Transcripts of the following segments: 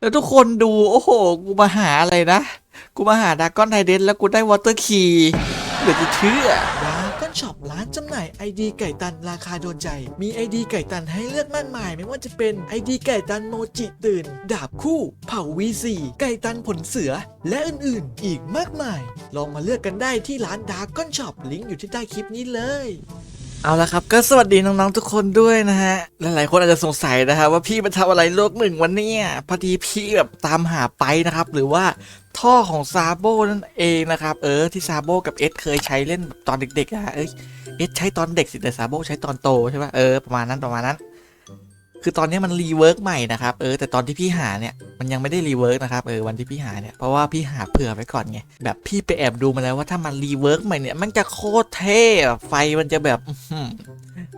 แล้วทุกคนดู โอ้โห กูมาหาอะไรนะ กูมาหาดากอนไทเดนแล้วกูได้วอเตอร์คีเดี๋ยวจะเชื่อดาก้อนช็อปร้านจำหน่ายไอดีไก่ตันราคาโดนใจ มีไอดีไก่ตันให้เลือกมากมาย ไม่ว่าจะเป็นไอดีไก่ตันโมจิตื่น ดาบคู่ เผ่า V4 ไก่ตันผลเสือ และอื่นๆ อีกมากมาย ลองมาเลือกกันได้ที่ร้านดาก้อนช็อปลิงก์อยู่ที่ใต้คลิปนี้เลย เอาละครับก็สวัสดีน้องๆทุกคนด้วยนะฮะ หลายๆคนอาจจะสงสัยนะฮะว่าพี่มาทำอะไรโลกหนึ่งวันนี้พอดีพี่แบบตามหาไปนะครับ หรือว่าท่อของซาโบนั่นเองนะครับ เออที่ซาโบกับเอสเคยใช้เล่นตอนเด็กๆอะเอสใช้ตอนเด็กสิแต่ซาโบใช้ตอนโตใช่ปะเออประมาณนั้นประมาณนั้น คือตอนนี้มันรีเวิร์กใหม่นะครับเออแต่ตอนที่พี่หาเนี่ยมันยังไม่ได้รีเวิร์กนะครับเออวันที่พี่หาเนี่ยเพราะว่าพี่หาเผื่อไว้ก่อนไงแบบพี่ไปแอบดูมาแล้วว่าถ้ามันรีเวิร์กใหม่เนี่ยมันจะโคตรเท่ไฟมันจะแบบ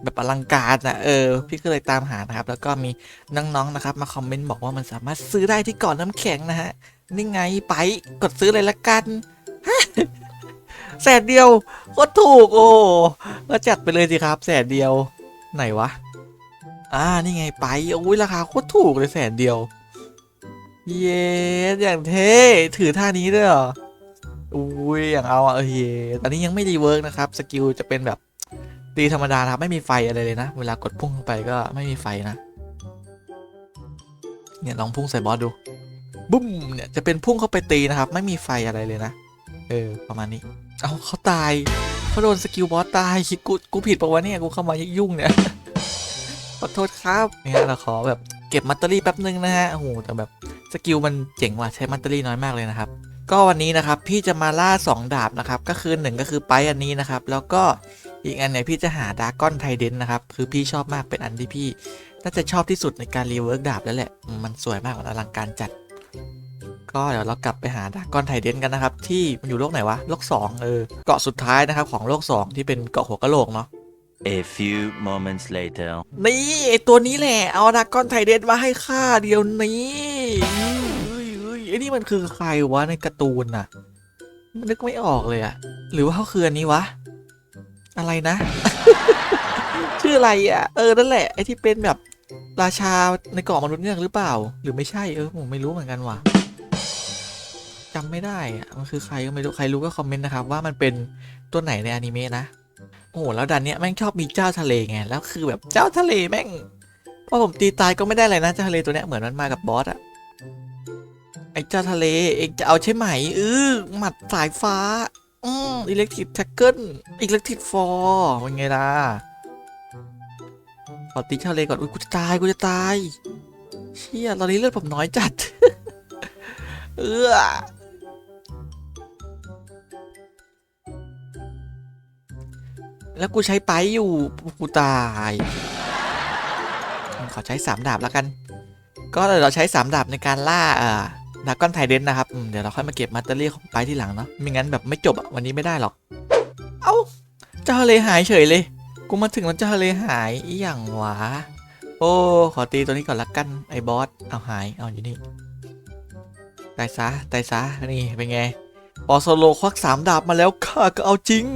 แบบอลังการนะเออพี่ก็เลยตามหานะครับแล้วก็มีน้องๆนะครับมาคอมเมนต์บอกว่ามันสามารถซื้อได้ที่ก่อนน้ำแข็งนะฮะนี่ไงไปกดซื้อเลยละกันแสนเดียวโคตรถูกโอ้ก็จัดไปเลยสิครับแสนเดียวไหนวะ อ่า นี่ไงไปโอ้ยราคาโคตรถูกเลยแสนเดียว เย้อย่างเท่ถือท่านี้ด้วยเหรออุ้ยอย่างเอาอะเออเย้ตอนนี้ยังไม่รีเวิร์กนะครับ สกิลจะเป็นแบบตีธรรมดาครับไม่มีไฟอะไรเลยนะ เวลากดพุ่งเข้าไปก็ไม่มีไฟนะ เนี่ยลองพุ่งใส่บอสดู บุ้มเนี่ยจะเป็นพุ่งเข้าไปตีนะครับ ไม่มีไฟอะไรเลยนะ เออประมาณนี้ เอาเขาตายเขาโดนสกิลบอสตายกูกูผิดปะวะเนี่ยกูเข้ามายุ่งเนี่ย ขอโทษครับเนี่ยเราขอแบบเก็บมัตเตอรี่แป๊บนึงนะฮะโอ้โหแต่แบบสกิลมันเจ๋งว่ะใช้มัตเตอรี่น้อยมากเลยนะครับก็วันนี้นะครับพี่จะมาล่า 2 ดาบนะครับก็คือหนึ่งก็คือไปอันนี้นะครับแล้วก็อีกอันเนี่ยพี่จะหาดากอนไทเดนนะครับคือพี่ชอบมากเป็นอันที่พี่น่าจะชอบที่สุดในการรีเวิร์กดาบแล้วแหละ มันสวยมากอลังการจัด ก็เดี๋ยวเรากลับไปหาดากอนไทเดนกันนะครับที่มันอยู่โลกไหนวะโลกสองเออเกาะสุดท้ายนะครับของโลกสองที่เป็นเกาะหัวกะโหลกเนาะ A few moments later. นี่ไอตัวนี้แหละ เอาดากอนไทเดนมาให้ข้าเดียวนี้เอ้ยเอ้ยไอนี่มันคือใครวะในการ์ตูนน่ะ มันนึกไม่ออกเลยอะหรือว่าเขาคืออันนี้วะ อะไรนะ ชื่ออะไรอะเออ นั่นแหละ ไอที่เป็นแบบราชาในเกาะมนุษย์เงือกหรือเปล่า หรือไม่ใช่ เออ ผมไม่รู้เหมือนกันว่ะจำไม่ได้อะมันคือใครก็ไม่รู้ ใครรู้ก็คอมเมนต์นะครับว่ามันเป็นตัวไหนในอนิเมะนะ โอ้โหแล้วดันเนี้ยแม่งชอบมีเจ้าทะเลไงแล้วคือแบบเจ้าทะเลแม่งพอผมตีตายก็ไม่ได้อะไรนะเจ้าทะเลตัวเนี้ยเหมือนมันมากับบอสอะไอ้เจ้าทะเลเองจะเอาใช่ไหมเออหมัดสายฟ้าอืมอิเล็กทริกแท็กเกิลอิเล็กทริกฟอร์เป็นไงล่ะขอตีเจ้าทะเลก่อนอุ้ยกูจะตายกูจะตายเชี่ยตอนนี้เลือดผมน้อยจัด เออ แล้วกูใช้ไปอยู่กูตายขอใช้สามดาบแล้วกัน ก็เดี๋ยวเราใช้สามดาบในการล่าเอ่อดากอนไทเดนนะครับเดี๋ยวเราค่อยมาเก็บมัตเตอรี่ของไปที่หลังเนาะไม่งั้นแบบไม่จบวันนี้ไม่ได้หรอก เอ้าเจ้าทะเลหายเฉยเลย กูมาถึงแล้วเจ้าทะเลหายอีหยังวะโอ้ขอตีตัวนี้ก่อนละกันไอ้บอสเอาหายเอาอยู่นี่ตายซะตายซะนี่เป็นไงปอโซโลควักสามดาบมาแล้วข้าก็เอาจริง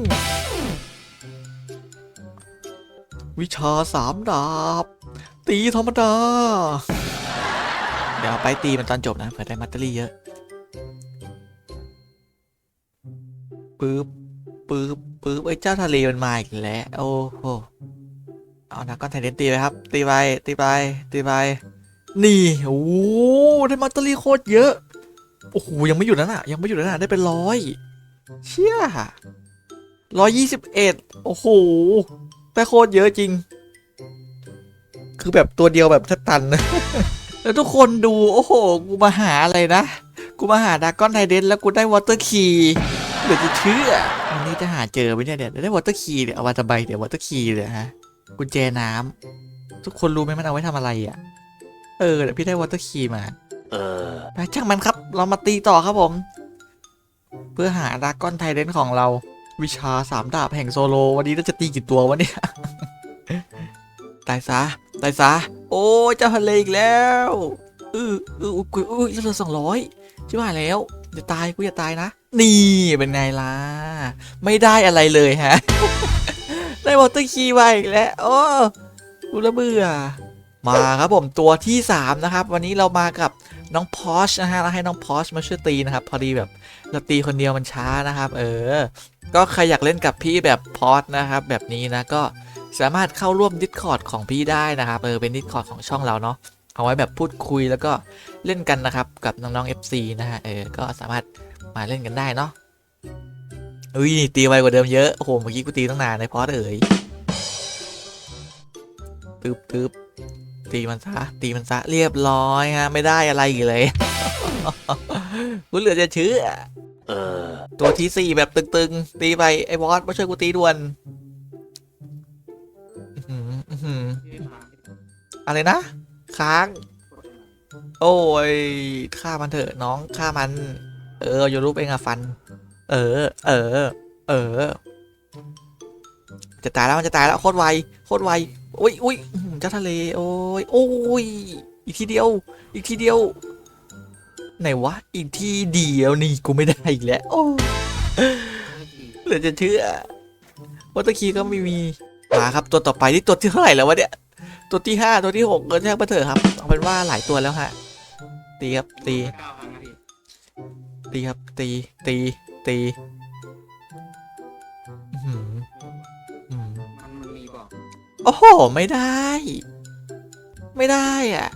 วิชาสามดาบ ตีธรรมดา เดี๋ยวไปตีมันตอนจบนะเผื่อได้มัตเตอรี่เยอะปึ๊บปึ๊บปึ๊บไอ้เจ้าทะเลมันมาอีกแล้วโอ้โหเอานะก้อนไทเดนตีไปครับ ตีไปตีไปตีไปนี่โอ้ได้มัตเตอรี่โคตรเยอะโอ้โหยังไม่หยุดนั่นอะยังไม่หยุดนั่นอะได้เป็นร้อยเชี่ยร้อยยี่สิบเอ็ดโอ้โห แต่โคตรเยอะจริง คือแบบตัวเดียวแบบแทบตันแล้วทุกคนดูโอ้โห กูมาหาอะไรนะ กูมาหาดากอนไทเดนแล้วกูได้วอเตอร์คีย์เดี๋ยวจะเชื่อวันนี้จะหาเจอไหมเนี่ยเดี๋ยวได้วอเตอร์คีย์เดี๋ยวเอามาทำไมเดี๋ยววอเตอร์คีย์เลยฮะกุญแจน้ำทุกคนรู้ไหมมันเอาไว้ทำอะไรอะ เออเดี๋ยวพี่ได้วอเตอร์คีย์มา Uh. ไปช่างมันครับ เรามาตีต่อครับผม เพื่อหาดากอนไทเดนของเรา วิชาสามดาบแห่งโซโล วันนี้เราจะตีกี่ตัววะเนี่ย ตายซะ ตายซะ โอ้ยเจ้าทะเลอีกแล้วอืออืออุ้ยอุ้ยอุ้ยเหลือสองร้อยชิบหายแล้วจะตายกูอย่าตายนะ นี่เป็นไงล่ะ ไม่ได้อะไรเลยฮะ ได้วอเตอร์คีย์ไว้อีกแล้ว โอ้กูระเบื่อ มาครับผมตัวที่ 3 นะครับ วันนี้เรามากับน้องพอชนะฮะเราให้น้องพอชมาช่วยตีนะครับ พอดีแบบ เราตีคนเดียวมันช้านะครับ เออ ก็ใครอยากเล่นกับพี่แบบพอชนะครับ แบบนี้นะก็สามารถเข้าร่วม Discord ของพี่ได้นะครับ เออ เป็น Discord ของช่องเราเนาะ เอาไว้แบบพูดคุยแล้วก็เล่นกันนะครับ กับน้องๆ FC นะฮะ เออ ก็สามารถมาเล่นกันได้เนาะ อุ้ยตีไวกว่าเดิมเยอะ โอ้โห เมื่อกี้กูตีตั้งนานในพอสเอ๋ยตึบตึบตีมันซะ ตีมันซะ เรียบร้อยฮะ ไม่ได้อะไรอีกเลย กูเหลือจะเชื่อ Uh. ตัวที่สี่แบบตึงๆ ตีไป ไอ้บอสมาช่วยกูตีด่วนอื้อหืออื้อหือะไรนะ ค้าง โอ้ยฆ่ามันเถอะน้องฆ่ามัน เออโยรูปเองอะฟัน เออ เออ เออ จะตายแล้วมันจะตายแล้วโคตรไวโคตรไวอุ้ยอุ้ยเจ้าทะเล โอ้ยโอ้ยอีกทีเดียว อีกทีเดียว ไหนวะ อีกทีเดียวนี่กูไม่ได้อีกแล้ว โอ้เหลือจะเชื่อวัตเตอร์คีย์ก็ไม่มีมาครับตัวต่อไปนี่ตัวที่เท่าไหร่แล้ววะเนี่ยตัวที่ห้าตัวที่หกก็ช่างมาเถอะครับเอาเป็นว่าหลายตัวแล้วฮะตีครับตีตีครับตีตีตีอื้อหืออื้อหือมันมันมีบอกโอ้โห ไม่ได้ ไม่ได้อะ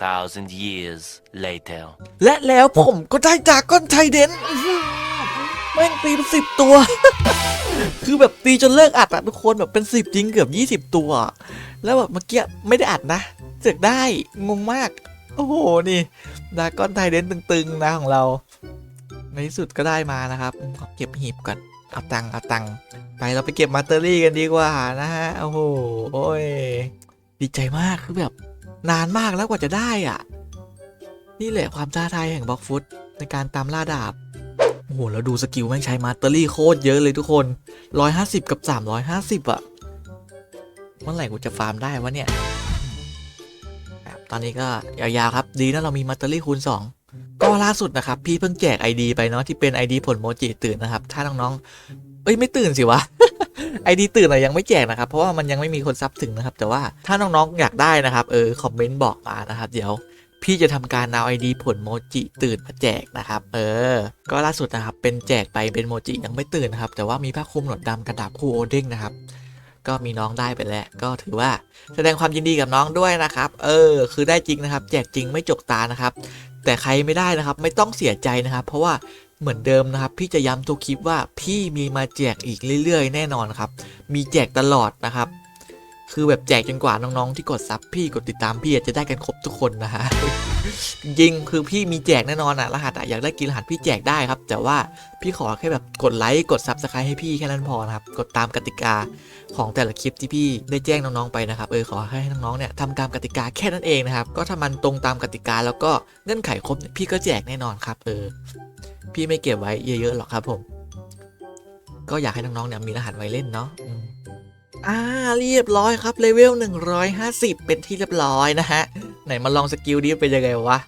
2,000 years later. และแล้วผมก็ได้จากก้อนไทเดนแม่งตีเป็นสิบตัว คือแบบตีจนเลิกอัดอะทุกคนแบบเป็นสิบจริงเกือบยี่สิบตัว แล้วแบบเมื่อกี้ไม่ได้อัดนะเสือกได้งงมาก โอ้โห นี่ดาก้อนไทเดนตึงๆนะของเรา ในที่สุดก็ได้มานะครับอืมขอเก็บหีบก่อนเอาตังค์เอาตังค์ไปเราไปเก็บมาเตอรี่กันดีกว่านะฮะ โอ้โห โอ้ย ดีใจมากคือแบบ นานมากแล้วกว่าจะได้อะ นี่แหละความท้าทายแห่งบล็อกฟุตในการตามล่าดาบ โอ้โห แล้วดูสกิลแม่งใช้มาสเตอรี่โคตรเยอะเลยทุกคน 150 กับ 350อะเมื่อไหร่กูจะฟาร์มได้วะเนี่ย ตอนนี้ก็ยาวๆครับ ดีนะเรามีมาสเตอรี่คูณ 2ก็ล่าสุดนะครับ พี่เพิ่งแจก ID ไปเนาะที่เป็น ID ผลโมจิตื่นนะครับ ถ้าน้องๆ เอ้ย ไม่ตื่นสิวะ ID ตื่นอะยังไม่แจกนะครับ เพราะว่ามันยังไม่มีคนซับถึงนะครับ แต่ว่าถ้าน้องๆอยากได้นะครับเออคอมเมนต์บอกมานะครับ เดี๋ยวพี่จะทำการเอาไอดีผลโมจิตื่นมาแจกนะครับ เออ ก็ล่าสุดนะครับ เป็นแจกไปเป็นโมจิยังไม่ตื่นนะครับ แต่ว่ามีผ้าคลุมหนวดดำกระดาบคู่โอเด้งนะครับ ก็มีน้องได้ไปแล้ว ก็ถือว่าแสดงความยินดีกับน้องด้วยนะครับ เออ คือได้จริงนะครับ แจกจริงไม่จกตานะครับ แต่ใครไม่ได้นะครับ ไม่ต้องเสียใจนะครับ เพราะว่า เหมือนเดิมนะครับ พี่จะย้ำทุกคลิปว่าพี่มีมาแจกอีกเรื่อยๆ แน่นอนครับ มีแจกตลอดนะครับ คือแบบแจกจนกว่าน้องๆที่กดซับพี่กดติดตามพี่จะได้กันครบทุกคนนะฮะ จริงคือพี่มีแจกแน่นอนอะรหัสอะอยากได้กี่รหัสพี่แจกได้ครับ แต่ว่าพี่ขอแค่แบบกดไลค์กดซับสไครต์ให้พี่แค่นั้นพอนะครับกดตามกติกาของแต่ละคลิปที่พี่ได้แจ้งน้องๆไปนะครับเออขอให้น้องๆเนี่ยทำตามกติกาแค่นั้นเองนะครับก็ถ้ามันตรงตามกติกาแล้วก็เงื่อนไขครบพี่ก็แจกแน่นอนครับเออพี่ไม่เก็บไว้เยอะๆหรอกครับผม ก็อยากให้น้องๆเนี่ยมีรหัสไว้เล่นเนาะ อ่าเรียบร้อยครับเลเวล150 เป็นที่เรียบร้อยนะฮะ ไหนมาลองสกิลดิเป็นยังไงวะ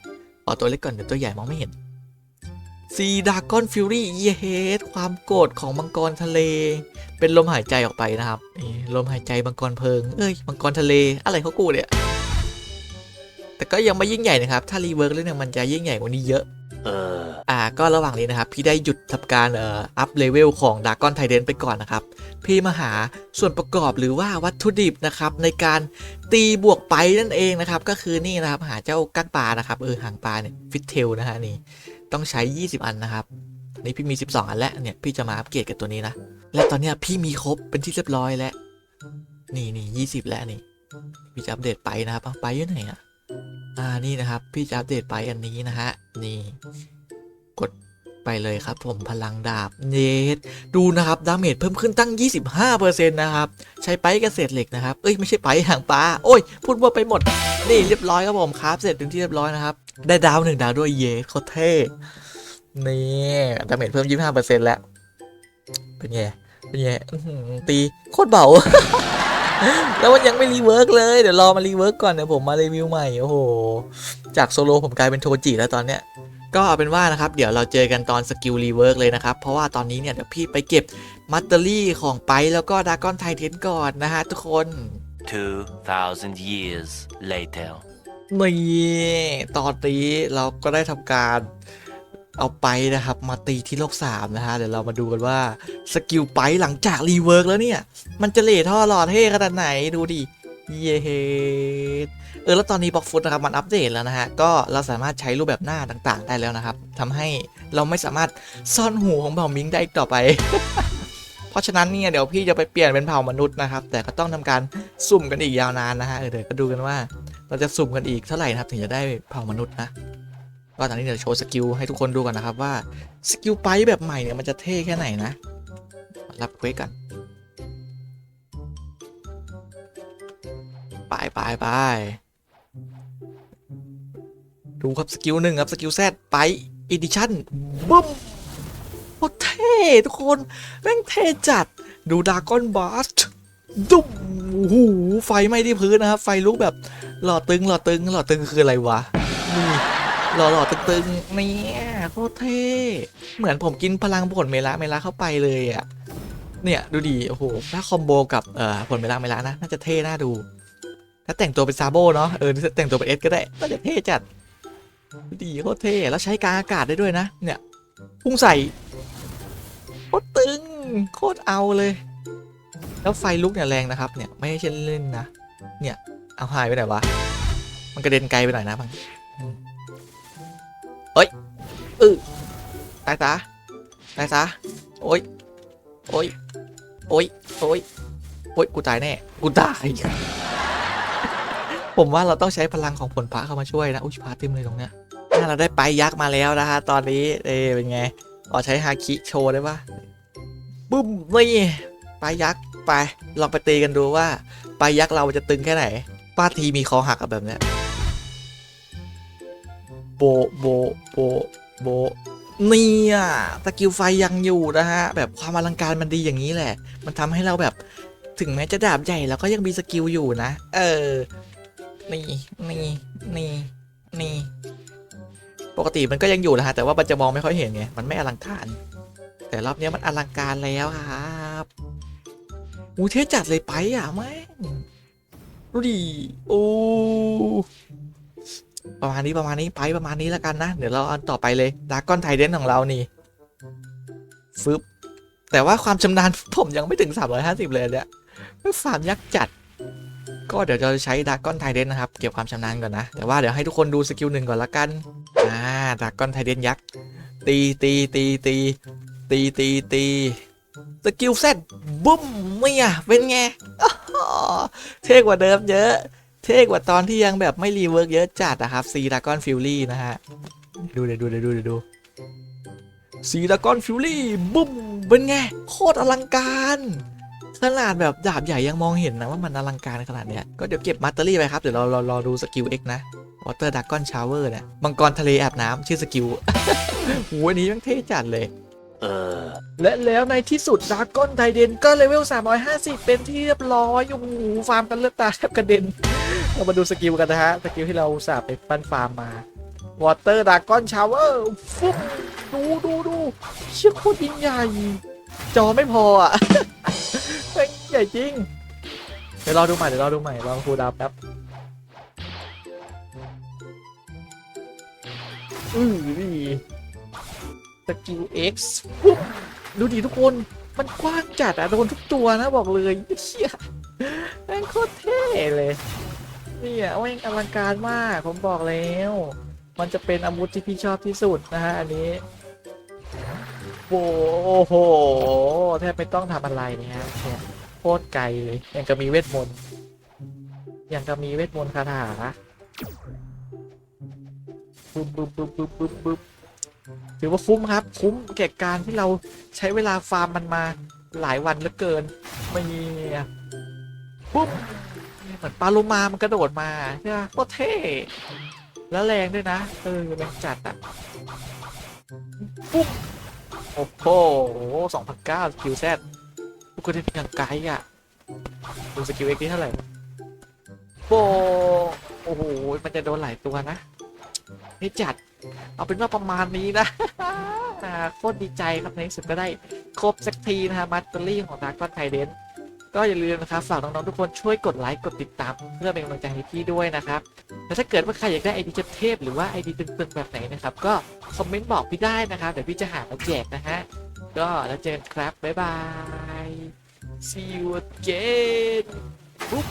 เอตัวเล็กก่อนเดี๋ยวตัวใหญ่มองไม่เห็นซีดากอนฟิวรี่เยเฮดความโกรธของมังกรทะเล เป็นลมหายใจออกไปนะครับนี่ลมหายใจมังกรเพลิง เอ้ยมังกรทะเลอะไรเขากูเนี่ยแต่ก็ยังไม่ยิ่งใหญ่นะครับ ถ้ารีเวิร์กเรื่องเนี่ยมันจะยิ่งใหญ่กว่านี้เยอะ อ่าก็ระหว่างนี้นะครับ พี่ได้หยุดทำการเอ่ออัพเลเวลของดากอนไทเดนไปก่อนนะครับ พี่มาหาส่วนประกอบหรือว่าวัตถุดิบนะครับในการตีบวกไปนั่นเองนะครับ ก็คือนี่นะครับหาเจ้ากั้งปลานะครับเออหางปลาเนี่ยฟิตเทลนะฮะนี่ต้องใช้ 20 อันนะครับนี่พี่มี 12 อันแล้วเนี่ยพี่จะมาอัปเกรดกับตัวนี้นะและตอนเนี้ยพี่มีครบเป็นที่เรียบร้อยแล้วนี่นี่ยี่สิบแล้วนี่พี่จะอัปเดตไปนะครับไปอยู่ไหนอะ อ่านี่นะครับ พี่จะอัปเดตไปอันนี้นะฮะนี่กดไปเลยครับผมพลังดาบเนตดูนะครับดาเมจเพิ่มขึ้นตั้ง 25%นะครับ ใช้ไปกระเกษเหล็กนะครับ เอ้ยไม่ใช่ไปหางปลาโอ้ย พูดว่าไปหมด นี่เรียบร้อยครับผมครับ เสร็จเป็นที่เรียบร้อยนะครับ ได้ดาวหนึ่งดาวด้วยเยสโคตรเท่นี่ดาเมจเพิ่ม 25%แล้ว เป็นไงเป็นไงตีโคตรเบา แล้วมันยังไม่รีเวิร์กเลย เดี๋ยวรอมารีเวิร์กก่อนเดี๋ยวผมมารีวิวใหม่ โอ้โห จากโซโลผมกลายเป็นโทจิแล้วตอนเนี้ย ก็เอาเป็นว่านะครับ เดี๋ยวเราเจอกันตอนสกิลรีเวิร์กเลยนะครับ เพราะว่าตอนนี้เนี่ยเดี๋ยวพี่ไปเก็บมัตเตอรี่ของไปแล้วก็ดากอนไทเทนก่อนนะฮะทุกคน 2,000 years later. นี่ตอนนี้เราก็ได้ทำการ เอาไปนะครับมาตีที่โลกสามนะฮะเดี๋ยวเรามาดูกันว่าสกิลไปหลังจากรีเวิร์กแล้วเนี่ย มันจะเล่ท่อหล่อเท่ขนาดไหนดูดิเย้เออแล้วตอนนี้บล็อกฟุตนะครับมันอัปเดตแล้วนะฮะก็เราสามารถใช้รูปแบบหน้าต่างๆ ได้แล้วนะครับทำให้เราไม่สามารถซ่อนหูของเผ่ามิงได้อีกต่อไป เพราะฉะนั้นเนี่ยเดี๋ยวพี่จะไปเปลี่ยนเป็นเผ่ามนุษย์นะครับ แต่ก็ต้องทำการสุ่มกันอีกยาวนานนะฮะเออเดี๋ยวก็ดูกันว่า เราจะสุ่มกันอีกเท่าไหร่นะครับถึงจะได้เผ่ามนุษย์นะ ก็ตอนนี้เดี๋ยวโชว์สกิลให้ทุกคนดูกันนะครับว่าสกิลไปแบบใหม่เนี่ยมันจะเท่แค่ไหนนะ รับเควสกันไปไปไปดูครับสกิลหนึ่งครับสกิลแซดไปอีดิชั่นบึ้มโคตรเท่ทุกคนแม่งเท่จัดดูดากอนบาสดุ้มโอ้โหไฟไหม้ที่พื้นนะครับ ไฟลุกแบบหล่อตึงหล่อตึงหล่อตึงคืออะไรวะนี่ หล่อหล่อตึงตึงเนี่ยโคตรเท่เหมือนผมกินพลังผลเมละเมละเข้าไปเลยอะเนี่ยดูดีโอ้โหถ้าคอมโบกับเอ่อผลเมละเมละนะน่าจะเท่น่าดูถ้าแต่งตัวเป็นซาโบเนาะเออแต่งตัวเป็นเอสก็ได้น่าจะเท่จัดดูดีโคตรเท่แล้วใช้กลางอากาศได้ด้วยนะ เนี่ยพุ่งใส่โคตรตึงโคตรเอาเลย แล้วไฟลุกเนี่ยแรงนะครับเนี่ยไม่ใช่เล่นนะเนี่ยเอาหายไปไหนวะมันกระเด็นไกลไปหน่อยนะพัง เอ้ยเออตายซะตายซะโอ้ยโอ้ยโอ้ยโอ้ยโอ้ยกูตายแน่กูตายผมว่าเราต้องใช้พลังของผลพระเข้ามาช่วยนะ อุ้ยพระเต็มเลยตรงเนี้ยถ้าเราได้ไปยักษ์มาแล้วนะฮะตอนนี้เอ้เป็นไงขอใช้ฮาคิโชว์ได้ปะบึ้มนี่ไปยักษ์ไปลองไปตีกันดูว่าไปยักษ์เราจะตึงแค่ไหนป้าทีมีคอหักอะแบบเนี้ย โบโบโบโบเนี่ยสกิลไฟยังอยู่นะฮะ แบบความอลังการมันดีอย่างนี้แหละ มันทำให้เราแบบถึงแม้จะดาบใหญ่เราก็ยังมีสกิลอยู่นะ เออ นี่นี่นี่นี่ปกติมันก็ยังอยู่นะฮะ แต่ว่ามันจะมองไม่ค่อยเห็นไง มันไม่อลังการ แต่รอบนี้มันอลังการแล้วครับอูเท่จัดเลยไปอะแม่งดูดิ โอ้ ประมาณนี้ประมาณนี้ไปประมาณนี้แล้วกันนะ เดี๋ยวเราอันต่อไปเลยดากอนไทเดนของเรานี่ฟึบแต่ว่าความชำนาญผมยังไม่ถึง 350 เลยเนี่ยฟาร์มยักษ์จัด ก็เดี๋ยวจะใช้ดากอนไทเดนนะครับ เก็บความชำนาญก่อนนะ แต่ว่าเดี๋ยวให้ทุกคนดูสกิลหนึ่งก่อนละกันอ่าดากอนไทเดนยักษ์ตีตีตีตีตีตีตีสกิลเซตบุ้มเนี่ยเป็นไงเท่กว่าเดิมเยอะ เท่กว่าตอนที่ยังแบบไม่รีเวิร์กเยอะจัดนะครับซีดากอนฟิลลี่นะฮะ ดูเดี๋ยวดูเดี๋ยวดูเดี๋ยวดูซีดากอนฟิลลี่บุ้มเป็นไง โคตรอลังการขนาดแบบดาบใหญ่ยังมองเห็นนะว่ามันอลังการขนาดเนี้ย ก็เดี๋ยวเก็บมาสเตอรี่ไปครับ เดี๋ยวเราเรารอดูสกิล X นะวอเตอร์ดากอนชาวเวอร์เนี่ยมังกรทะเลอาบน้ำชื่อสกิลโหอันนี้มันเท่จัดเลยและแล้วในที่สุดดากอนไทเดนก็เลเวล 350 เป็นที่เรียบร้อยอ้โหฟาร์มกันเลือดตาแทบกระเด็น เรามาดูสกิลกันนะฮะ สกิลที่เราสาไปปั้นฟาร์มมาวอเตอร์ดากอนชาวเวอร์ฟุ๊บดูดูดูเชื่อโคตรยิ่งใหญ่ จอไม่พออะใหญ่จริง เดี๋ยวรอดูใหม่เดี๋ยวรอดูใหม่ลองคูลดาวแป๊บอือดีสกิล X ปุ๊บดูดิทุกคนมันกว้างจัดอะโดนทุกตัวนะบอกเลยเชี่ยแม่งโคตรเท่เลย เนี่ยแม่งอลังการมาก ผมบอกแล้ว มันจะเป็นอาวุธที่พี่ชอบที่สุดนะฮะอันนี้โอ้โหแทบไม่ต้องทำอะไรเนี่ยฮะโคตรไกลเลยยังก็มีเวทมนต์ยังก็มีเวทมนต์คาถาปึ๊บปึ๊บปึ๊บปึ๊บปึ๊บปึ๊บถือว่าคุ้มครับ คุ้มแก่การที่เราใช้เวลาฟาร์มมันมาหลายวันเหลือเกินไม่ปุ๊บ เหมือนปลาโลมามันกระโดดมาใช่ไหมโคตรเท่แล้วแรงด้วยนะเออแรงจัดอะปุ๊บโอ้โหสองพันเก้าสกิลแซดทุกคนได้เพียงไกลอะดูสกิลเอ็กซ์ที่เท่าไหร่โบโอ้โห มันจะโดนหลายตัวนะนี่จัด เอาเป็นว่าประมาณนี้นะโคตรดีใจครับในสุดก็ได้ครบสักทีนะฮะมัตเตอรี่ของดากอนไทเดน ก็อย่าลืมนะครับฝากน้องๆทุกคนช่วยกดไลค์กดติดตามเพื่อเป็นกำลังใจให้พี่ด้วยนะครับแล้วถ้าเกิดว่าใครอยากได้ไอดีเทพหรือว่าไอดีตึงๆแบบไหนนะครับก็คอมเมนต์บอกพี่ได้นะครับเดี๋ยวพี่จะหามาแจกนะฮะก็แล้วเจอกันครับบ๊ายบาย see you again ปุ๊บ